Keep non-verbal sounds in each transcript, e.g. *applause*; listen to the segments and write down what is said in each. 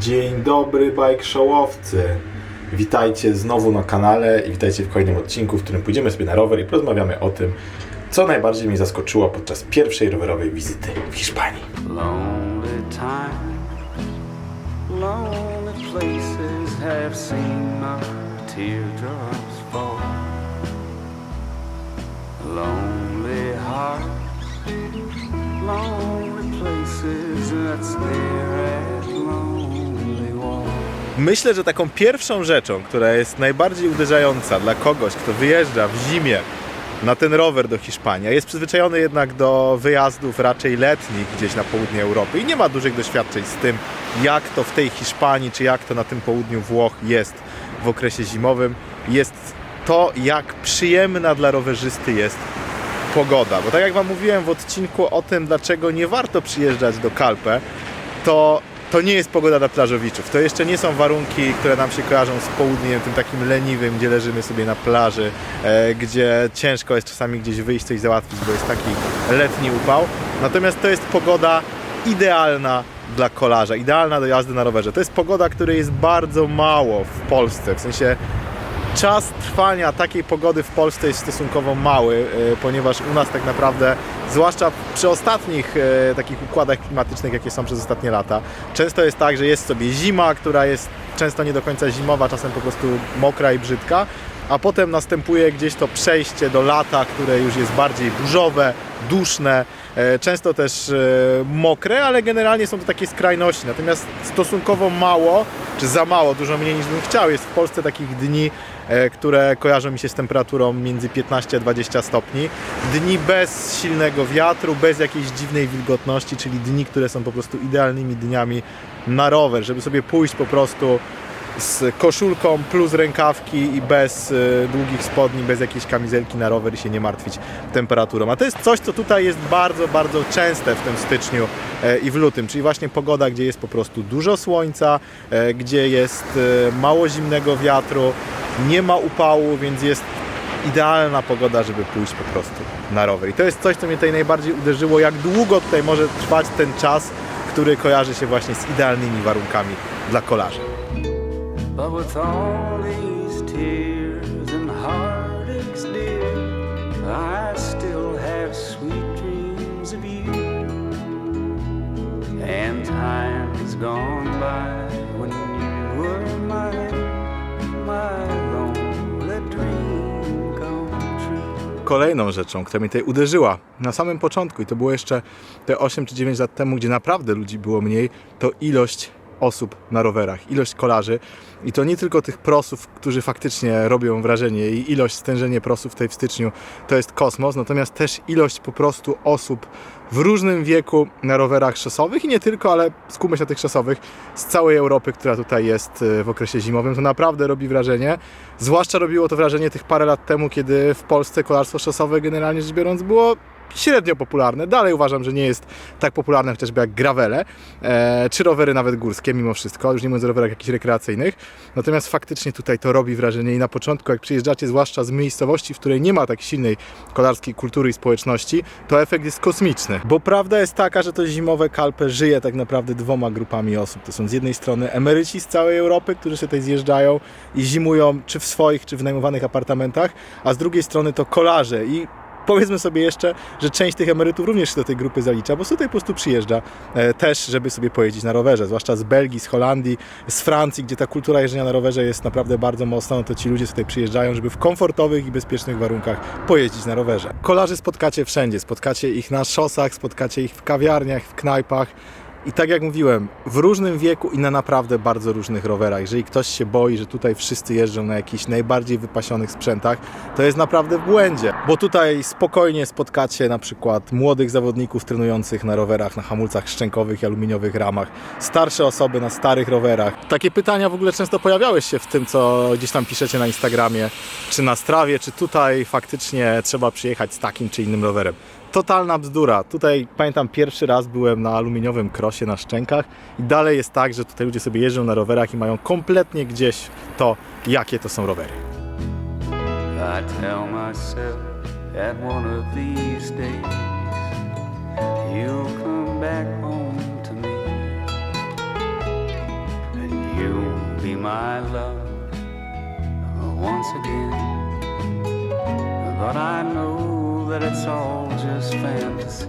Dzień dobry bike showowcy. Witajcie znowu na kanale i witajcie w kolejnym odcinku, w którym pójdziemy sobie na rower i porozmawiamy o tym, co najbardziej mnie zaskoczyło podczas pierwszej rowerowej wizyty w Hiszpanii. Lonely time, lonely places have seen my teardrops fall. Lonely heart, lonely places that stare at lonely walls. Myślę, że taką pierwszą rzeczą, która jest najbardziej uderzająca dla kogoś, kto wyjeżdża w zimie na ten rower do Hiszpanii, jest przyzwyczajony jednak do wyjazdów raczej letnich gdzieś na południe Europy i nie ma dużych doświadczeń z tym, jak to w tej Hiszpanii, czy jak to na tym południu Włoch jest w okresie zimowym, jest to, jak przyjemna dla rowerzysty jest pogoda. Bo tak jak Wam mówiłem w odcinku o tym, dlaczego nie warto przyjeżdżać do Kalpe, to to nie jest pogoda dla plażowiczów. To jeszcze nie są warunki, które nam się kojarzą z południem, tym takim leniwym, gdzie leżymy sobie na plaży, e, gdzie ciężko jest czasami gdzieś wyjść, coś załatwić, bo jest taki letni upał. Natomiast to jest pogoda idealna dla kolarza, idealna do jazdy na rowerze. To jest pogoda, której jest bardzo mało w Polsce, w sensie czas trwania takiej pogody w Polsce jest stosunkowo mały, e, ponieważ u nas tak naprawdę, zwłaszcza przy ostatnich e, takich układach klimatycznych, jakie są przez ostatnie lata, często jest tak, że jest sobie zima, która jest często nie do końca zimowa, czasem po prostu mokra i brzydka, a potem następuje gdzieś to przejście do lata, które już jest bardziej burzowe, duszne, e, często też mokre, ale generalnie są to takie skrajności. Natomiast stosunkowo mało, czy za mało, dużo mniej niż bym chciał, jest w Polsce takich dni, e, które kojarzą mi się z temperaturą między 15 a 20 stopni. Dni bez silnego wiatru, bez jakiejś dziwnej wilgotności, czyli dni, które są po prostu idealnymi dniami na rower, żeby sobie pójść po prostu z koszulką plus rękawki i bez y, długich spodni, bez jakiejś kamizelki na rower i się nie martwić temperaturą. A to jest coś, co tutaj jest bardzo, bardzo częste w tym styczniu e, i w lutym, czyli właśnie pogoda, gdzie jest po prostu dużo słońca, e, gdzie jest e, mało zimnego wiatru, nie ma upału, więc jest idealna pogoda, żeby pójść po prostu na rower. I to jest coś, co mnie tutaj najbardziej uderzyło, jak długo tutaj może trwać ten czas, który kojarzy się właśnie z idealnymi warunkami dla kolarza. But with all these tears and heartaches, dear, I still have sweet dreams of you. And time's gone by when you were mine, my lonely dream come true. Kolejną rzeczą, która mnie tutaj uderzyła na samym początku, i to było jeszcze te 8 czy 9 lat temu, gdzie naprawdę ludzi było mniej, to ilość osób na rowerach, ilość kolarzy. I to nie tylko tych prosów, którzy faktycznie robią wrażenie, i ilość, stężenie prosów tutaj w styczniu to jest kosmos, natomiast też ilość po prostu osób w różnym wieku na rowerach szosowych i nie tylko, ale skupmy się na tych szosowych z całej Europy, która tutaj jest e, w okresie zimowym. To naprawdę robi wrażenie. Zwłaszcza robiło to wrażenie tych parę lat temu, kiedy w Polsce kolarstwo szosowe generalnie rzecz biorąc było średnio popularne. Dalej uważam, że nie jest tak popularne chociażby jak gravele, e, czy rowery nawet górskie mimo wszystko, już nie mówiąc o rowerach jakichś rekreacyjnych. Natomiast faktycznie tutaj to robi wrażenie i na początku jak przyjeżdżacie, zwłaszcza z miejscowości, w której nie ma tak silnej kolarskiej kultury i społeczności, to efekt jest kosmiczny. Bo prawda jest taka, że to zimowe Kalpe żyje tak naprawdę dwoma grupami osób. To są z jednej strony emeryci z całej Europy, którzy się tutaj zjeżdżają i zimują czy w swoich, czy w najmowanych apartamentach, a z drugiej strony to kolarze i Powiedzmy sobie jeszcze, że część tych emerytów również się do tej grupy zalicza, bo tutaj po prostu przyjeżdża e, też, żeby sobie pojeździć na rowerze, zwłaszcza z Belgii, z Holandii, z Francji, gdzie ta kultura jeżdżenia na rowerze jest naprawdę bardzo mocna, no to ci ludzie tutaj przyjeżdżają, żeby w komfortowych i bezpiecznych warunkach pojeździć na rowerze. Kolarzy spotkacie wszędzie, spotkacie ich na szosach, spotkacie ich w kawiarniach, w knajpach, I tak jak mówiłem, w różnym wieku i na naprawdę bardzo różnych rowerach. Jeżeli ktoś się boi, że tutaj wszyscy jeżdżą na jakichś najbardziej wypasionych sprzętach, to jest naprawdę w błędzie. Bo tutaj spokojnie spotkacie na przykład młodych zawodników trenujących na rowerach, na hamulcach szczękowych i aluminiowych ramach, starsze osoby na starych rowerach. Takie pytania w ogóle często pojawiały się w tym, co gdzieś tam piszecie na Instagramie, czy na Strawie, czy tutaj faktycznie trzeba przyjechać z takim czy innym rowerem. Totalna bzdura. Tutaj pamiętam pierwszy raz byłem na aluminiowym krosie na szczękach i dalej jest tak, że tutaj ludzie sobie jeżdżą na rowerach i mają kompletnie gdzieś to, jakie to są rowery. I one of these days you'll come back home to me you'll be my love once again. But I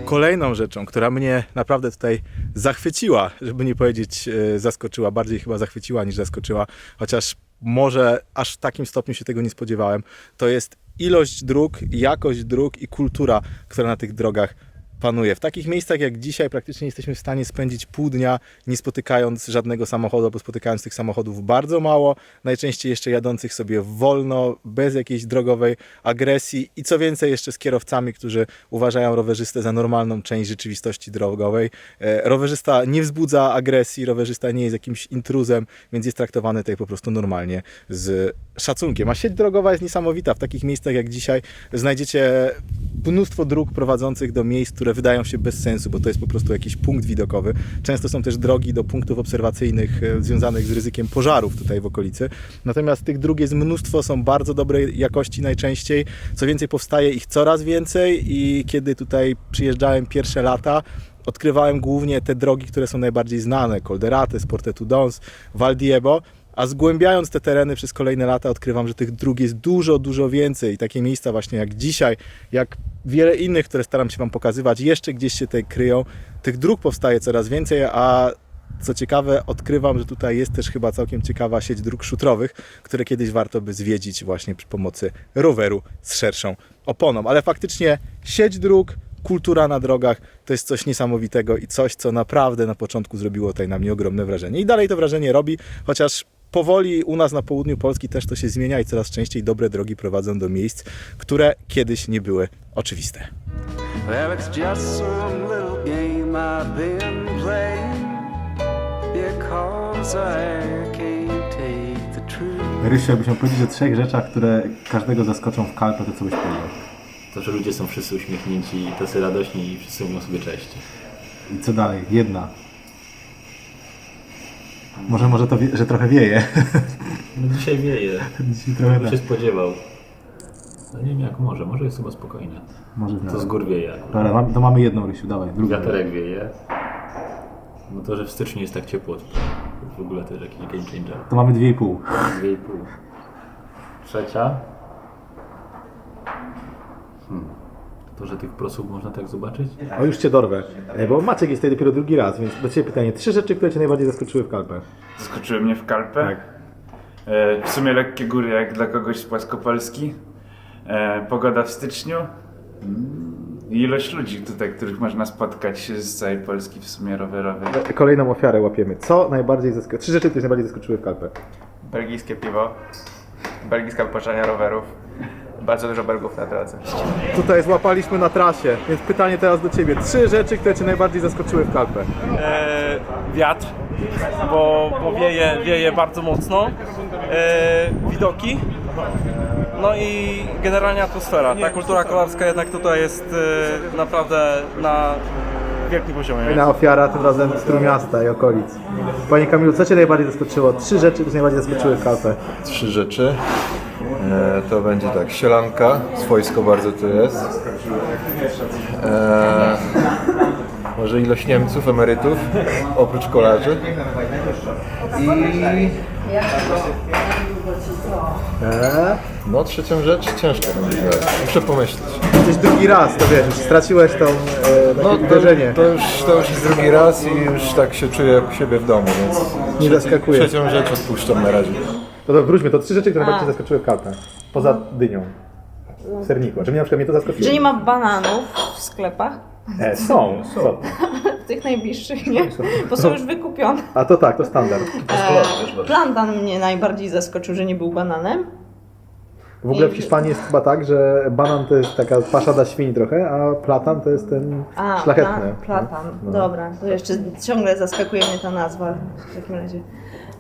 Kolejną rzeczą, która mnie naprawdę tutaj zachwyciła, żeby nie powiedzieć e, zaskoczyła, bardziej chyba zachwyciła niż zaskoczyła, chociaż może aż w takim stopniu się tego nie spodziewałem, to jest ilość dróg, jakość dróg i kultura, która na tych drogach panuje. W takich miejscach jak dzisiaj praktycznie jesteśmy w stanie spędzić pół dnia nie spotykając żadnego samochodu, albo spotykając tych samochodów bardzo mało, najczęściej jeszcze jadących sobie wolno, bez jakiejś drogowej agresji i co więcej jeszcze z kierowcami, którzy uważają rowerzystę za normalną część rzeczywistości drogowej. E, Rowerzysta nie wzbudza agresji, rowerzysta nie jest jakimś intruzem, więc jest traktowany tutaj po prostu normalnie z szacunkiem. A sieć drogowa jest niesamowita. W takich miejscach jak dzisiaj znajdziecie mnóstwo dróg prowadzących do miejsc, które wydają się bez sensu, bo to jest po prostu jakiś punkt widokowy. Często są też drogi do punktów obserwacyjnych e, związanych z ryzykiem pożarów tutaj w okolicy. Natomiast tych dróg jest mnóstwo, są bardzo dobrej jakości najczęściej. Co więcej, powstaje ich coraz więcej i kiedy tutaj przyjeżdżałem pierwsze lata, odkrywałem głównie te drogi, które są najbardziej znane. Colderate, Sporte Tudons, Val Diebo. A zgłębiając te tereny przez kolejne lata odkrywam, że tych dróg jest dużo, dużo więcej. I takie miejsca właśnie jak dzisiaj, jak wiele innych, które staram się Wam pokazywać, jeszcze gdzieś się tutaj kryją. Tych dróg powstaje coraz więcej, a co ciekawe, odkrywam, że tutaj jest też chyba całkiem ciekawa sieć dróg szutrowych, które kiedyś warto by zwiedzić właśnie przy pomocy roweru z szerszą oponą. Ale faktycznie sieć dróg, kultura na drogach to jest coś niesamowitego i coś, co naprawdę na początku zrobiło tutaj na mnie ogromne wrażenie. I dalej to wrażenie robi, chociaż powoli u nas na południu Polski też to się zmienia i coraz częściej dobre drogi prowadzą do miejsc, które kiedyś nie były oczywiste. Well, it's just some little game I've been playing because I can't take the truth. Rysiu, jakbyś miał powiedzieć o trzech rzeczach, które każdego zaskoczą w kalpę, to co byś powiedział? To, że ludzie są wszyscy uśmiechnięci i tacy radośni i wszyscy mówią sobie cześć. I co dalej? Jedna. Może, może to, wie, że trochę wieje. *laughs* No dzisiaj wieje. Dzisiaj trochę by tak. się spodziewał? No nie wiem jak może, może jest chyba spokojne. Może To z gór wieje. Dobra, mam- to mamy jedną, Rysiu, dawaj. Drugą. Wiaterek wieje. No to, że w styczniu jest tak ciepło, to w ogóle też jakiś game changer. To mamy dwie i pół. Dwie i pół. Trzecia. Hmm. To, że tych prosów można tak zobaczyć? O, już Cię dorwę. E, Bo Maciek jest tutaj dopiero drugi raz, więc do Ciebie pytanie. Trzy rzeczy, które Cię najbardziej zaskoczyły w kalpę. Skoczyły mnie w kalpę. Tak. E, w sumie lekkie góry jak dla kogoś z Płaskopolski. E, pogoda w styczniu. Mm, I ilość ludzi tutaj, których można spotkać z całej Polski w sumie rowerowej. Kolejną ofiarę łapiemy. Co najbardziej zaskoczyło? Trzy rzeczy, które Cię najbardziej zaskoczyły w kalpę. belgijskie piwo, belgijska wypożyczalnia rowerów, bardzo dużo belgów na drodze. Tutaj złapaliśmy na trasie, więc pytanie teraz do Ciebie. Trzy rzeczy, które Cię najbardziej zaskoczyły w kalpę. e, wiatr, bo, bo wieje, wieje bardzo mocno, e, widoki, no i generalnie atmosfera. Ta kultura kolarska jednak tutaj jest e, naprawdę na wielkim poziomie. Kolejna ofiara, tym razem z Trójmiasta i okolic. Panie Kamilu, co Cię najbardziej zaskoczyło? Trzy rzeczy, które Cię najbardziej zaskoczyły w kalpę. trzy rzeczy. E, to będzie tak, sielanka, swojsko bardzo tu jest. E, może ilość Niemców, emerytów, oprócz kolarzy. I no trzecią rzecz, ciężko będzie. Muszę pomyśleć. Jesteś drugi raz, to wiesz, już straciłeś tą, e, takie No to, uderzenie. to, już, to już jest drugi raz i już tak się czuję jak u siebie w domu, więc Nie zaskakuje. trzecią rzecz odpuszczam na razie. To, to wróćmy, to trzy rzeczy, które najbardziej zaskoczyły w kalpę. Poza dynią. W serniku. Czy mnie na przykład mnie to zaskoczyło? Że nie ma bananów w sklepach. E, są, *laughs* są. tych najbliższych nie, bo są już wykupione. A to tak, to standard. E, plantan mnie najbardziej zaskoczył, że nie był bananem. W ogóle w Hiszpanii jest chyba tak, że banan to jest taka pasza dla świń trochę, a platan to jest ten A, szlachetny. pla- platan. No. Dobra, to jeszcze ciągle zaskakuje mnie ta nazwa w takim razie.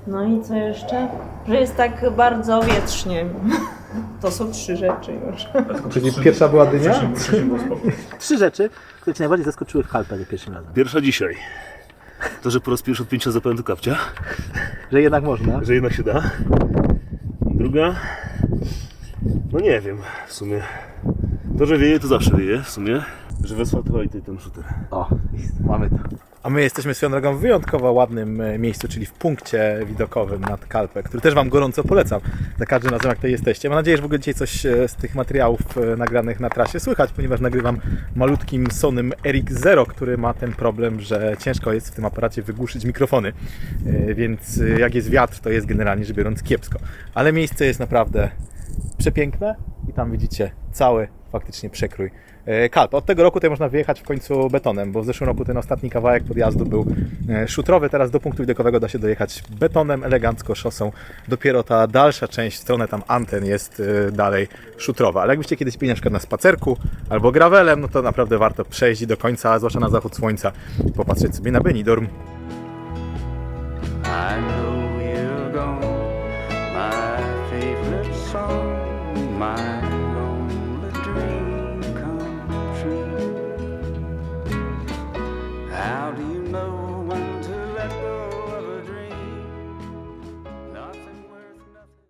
No i co jeszcze? Że jest tak bardzo wietrznie. To są trzy rzeczy już. Czyli pierwsza była dynia? Trzy rzeczy, które Cię najbardziej zaskoczyły w Kalpę za pierwszym razem. Pierwsza dzisiaj. To, że po raz pierwszy od pięciu zapałem do kapcia, Że jednak można. że jednak się da. Druga, no nie wiem, w sumie. To, że wieje, to zawsze wieje, w sumie. Że wyasfaltowali tutaj ten shooter. O, mamy to. A my jesteśmy swoją drogą w wyjątkowo ładnym e, miejscu, czyli w punkcie widokowym nad Kalpę, który też Wam gorąco polecam za każdym razem, jak tutaj jesteście. Mam nadzieję, że w ogóle dzisiaj coś e, z tych materiałów e, nagranych na trasie słychać, ponieważ nagrywam malutkim Sonym Eric Zero, który ma ten problem, że ciężko jest w tym aparacie wygłuszyć mikrofony, więc jak jest wiatr, to jest generalnie rzecz biorąc kiepsko. Ale miejsce jest naprawdę przepiękne i tam widzicie cały faktycznie przekrój e, Kalp. Od tego roku tutaj można wyjechać w końcu betonem, bo w zeszłym roku ten ostatni kawałek podjazdu był e, szutrowy, teraz do punktu widokowego da się dojechać betonem, elegancko szosą. Dopiero ta dalsza część, stronę tam anten jest e, dalej szutrowa. Ale jakbyście kiedyś byli na przykład na spacerku albo gravelem, no to naprawdę warto przejść do końca, zwłaszcza na zachód słońca, popatrzeć sobie na Benidorm. I